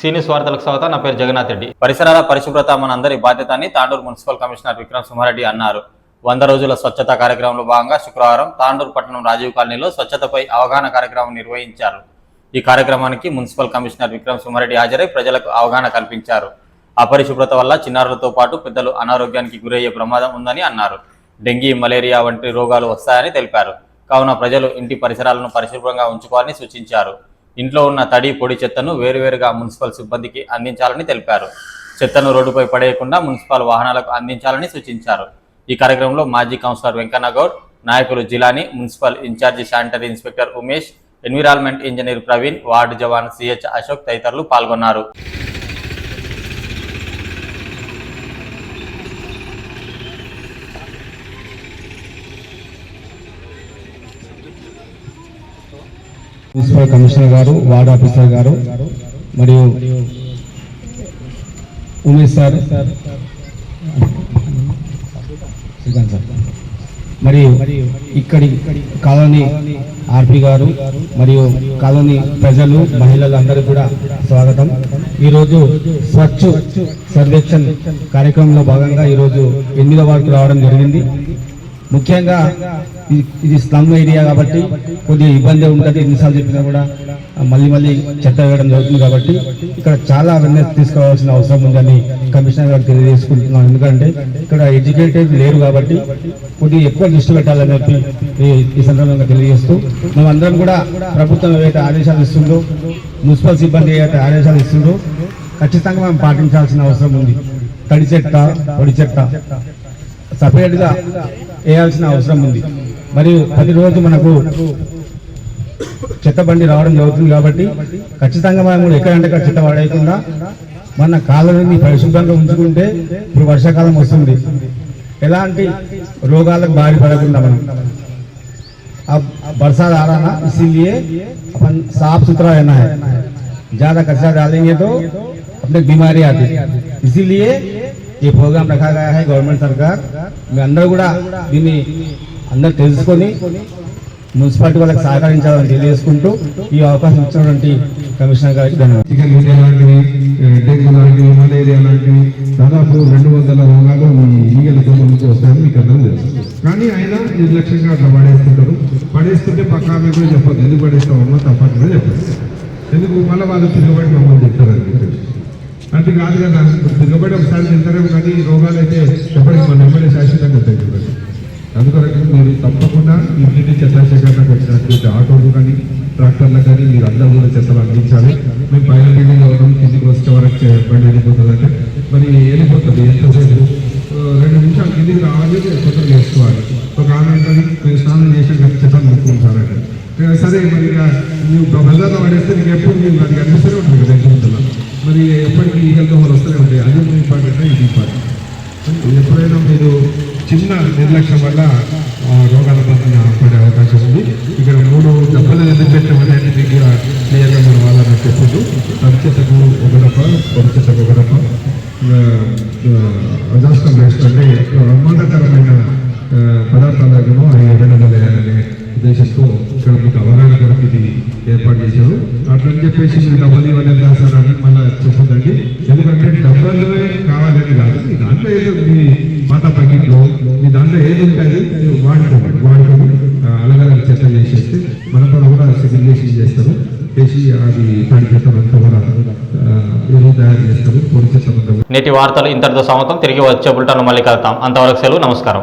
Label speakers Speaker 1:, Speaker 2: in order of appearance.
Speaker 1: సీనియస్ వార్తలకు స్వాగతం నా పేరు జగన్నాథ్ రెడ్డి. పరిసరాల పరిశుభ్రత మనందరి బాధ్యత అని తాండూరు మున్సిపల్ కమిషనర్ విక్రమ్ సుమారెడ్డి అన్నారు. వంద రోజుల స్వచ్ఛత కార్యక్రమంలో భాగంగా శుక్రవారం తాండూరు పట్టణం రాజీవ్ కాలనీలో స్వచ్ఛతపై అవగాహన కార్యక్రమం నిర్వహించారు. ఈ కార్యక్రమానికి మున్సిపల్ కమిషనర్ విక్రమ్ సుమారెడ్డి హాజరై ప్రజలకు అవగాహన కల్పించారు. అపరిశుభ్రత వల్ల చిన్నారులతో పాటు పెద్దలు అనారోగ్యానికి గురయ్యే ప్రమాదం ఉందని అన్నారు. డెంగీ మలేరియా వంటి రోగాలు వస్తాయని తెలిపారు. కావున ప్రజలు ఇంటి పరిసరాలను పరిశుభ్రంగా ఉంచుకోవాలని సూచించారు. ఇంట్లో ఉన్న తడి పొడి చెత్తను వేరువేరుగా మున్సిపల్ సిబ్బందికి అందించాలని తెలిపారు. చెత్తను రోడ్డుపై పడేయకుండా మున్సిపల్ వాహనాలకు అందించాలని సూచించారు. ఈ కార్యక్రమంలో మాజీ కౌన్సిలర్ వెంకన్న గౌడ్ నాయకులు Jilani municipal incharge sanitary inspector Umesh environment engineer Praveen ward జవాన్ సిహెచ్ అశోక్ తదితరులు పాల్గొన్నారు.
Speaker 2: మున్సిపల్ కమిషనర్ గారు వార్డ్ ఆఫీసర్ గారు మరియు ఉమేష్ సార్. శ్రీకాంత్ సార్. మరియు ఇక్కడి కాలనీ ఆర్పి గారు మరియు కాలనీ ప్రజలు మహిళలు అందరూ కూడా స్వాగతం. ఈరోజు స్వచ్ఛ సర్వేక్షణ్ కార్యక్రమంలో భాగంగా ఈరోజు ఎనిమిదో వార్డుకు రావడం జరిగింది. ముఖ్యంగా ఇది- ఇది స్లమ్ ఏరియా కాబట్టి కొద్దిగా ఇబ్బంది ఉంటుంది ఎన్నిసార్లు చెప్పినా కూడా. మళ్ళీ మళ్ళీ చెత్త వేయడం జరుగుతుంది కాబట్టి ఇక్కడ చాలా అవేర్నెస్ తీసుకోవాల్సిన అవసరం ఉందని కమిషనర్ గారు తెలియజేసుకుంటున్నాం. ఎందుకంటే ఇక్కడ ఎడ్యుకేటెడ్ లేరు కాబట్టి కొద్దిగా ఎక్కువ దృష్టి పెట్టాలని చెప్పి ఈ- సందర్భంగా తెలియజేస్తూ మేమందరం కూడా ప్రభుత్వం ఏవైతే ఆదేశాలు ఇస్తుందో మున్సిపల్ సిబ్బంది ఏవైతే ఆదేశాలు ఇస్తుందో ఖచ్చితంగా మనం పాటించాల్సిన అవసరం ఉంది. తడి చెత్త పొడి చెత్త. సపరేట్గా వేయాల్సిన అవసరం ఉంది మరియు ప్రతిరోజు మనకు చెత్త బండి రావడం జరుగుతుంది కాబట్టి ఖచ్చితంగా మనం కూడా ఎక్కడంటే అక్కడ చెత్త పడేయకుండా మన కాలనీని పరిశుభ్రంగా ఉంచుకుంటే ఇప్పుడు వర్షాకాలం వస్తుంది ఎలాంటి రోగాలకు బారి పడకుండా మనం अब बरसात आ रहा ना इसीलिए अपन साफ सुथरा रहना है ज्यादा कचरा डालेंगे तो अपने बीमारी आती है इसीलिए ఈ ప్రోగ్రామ్ రకాగా గవర్నమెంట్ సర్కార్ మీ అందరూ కూడా దీన్ని అందరు తెలుసుకొని మున్సిపాలిటీ వాళ్ళకి సహకరించాలని తెలియజేసుకుంటూ ఈ అవకాశం ఇచ్చినటువంటి కమిషనర్ గారికి ధన్యవాదాలు.
Speaker 3: దాదాపు రెండు వందల రోగాలు మీ ఈగలతో వస్తాయని మీకు అందరూ తెలుసు. కానీ ఆయన నిర్లక్ష్యంగా అట్లా పడేస్తుంటారు. పడేస్తుంటే పక్క ఆమె కూడా చెప్పదు ఎందుకు పడేస్తామో తప్పకుండా చెప్పదు ఎందుకు? మళ్ళీ వాళ్ళు తిరగబడి మమ్మల్ని చెప్తారని చెప్పేసి. అది కాదు కదా దిగబడి ఒకసారి తింటారేమో కానీ రోగాలు అయితే ఎప్పటికీ మన ఎమ్మెల్యే శాశ్వతంగా ఉంటాయి చూడండి అందుకొరకు మీరు తప్పకుండా ఇంటిని చెత్త సేకరణకు వచ్చినటువంటి ఆటోలు కానీ ట్రాక్టర్లకు కానీ మీరు అందరూ కూడా చెత్తలు అందించాలి. మేము పైన బిల్డింగ్ అవడం కిందికి వచ్చే వరకు చే- బండి వెళ్ళిపోతుంది మరి వెళ్ళిపోతుంది ఎంతసేపు? రెండు నిమిషాలు కిందికి రావాలి కొత్తలు చేసుకోవాలి ఒక ఆమె మీరు స్నానం చేసి చెత్తలు ముట్టుకుంటారంటే. సరే మరి ఇక నువ్వు బజార్లో పడేస్తే నీకు ఎప్పుడు నీకు అది కనిపిస్తూనే ఉంటుంది కదా మరి ఎప్పటికీ ఈగలతో వాళ్ళు వస్తూనే ఉంటాయి అది ఇంపార్టెంట్ ఇది ఇంపార్టెంట్ ఎప్పుడైనా మీరు చిన్న నిర్లక్ష్యం వల్ల రోగాల బారిన పడే అవకాశం ఉంది. ఇక్కడ మూడు దెబ్బలు ఎందుకు పెట్టడం అంటే మీకు క్లియర్గా మన వాళ్ళని చెప్పొద్దు. పరిచేతకు ఒక దెబ్బ పరిచేతకు ఒక దెబ్బ అజాస్టం వేస్తుంటే ప్రమాదకరమైన ఆ, పదార్థాలను అవి రెండు వేయాలనే ఉద్దేశంతో ఇక్కడ మీకు అవగాహన కొరకు ఇది ఏర్పాటు చేశారు. అట్లని చెప్పేసి మీరు డబ్బులు ఇవ్వలేదు సార్ అని మళ్ళీ చెప్పొద్దండి. ఎందుకంటే డబ్బులు కావాలని కాదు మీ దాంట్లో ఏదో మీ పాత ప్యాకెట్లో మీ దాంట్లో ఏది ఉంటుంది మీరు వాడుకోండి వాడుకోండి. ఆ, అలగలగ చెత్త చేసేస్తే మన కూడా సిగ్నేషన్ చేస్తారు. చేసి అది పని చెత్తనంతా కూడా తయారు చేస్తారు. పొడి చెత్తనంతా
Speaker 1: నేటి వార్తలు ఇంతటితో సమాప్తం. తిరిగి వచ్చే బుల్టాను మళ్ళీ కలుతాం అంతవరకు సెలవు నమస్కారం.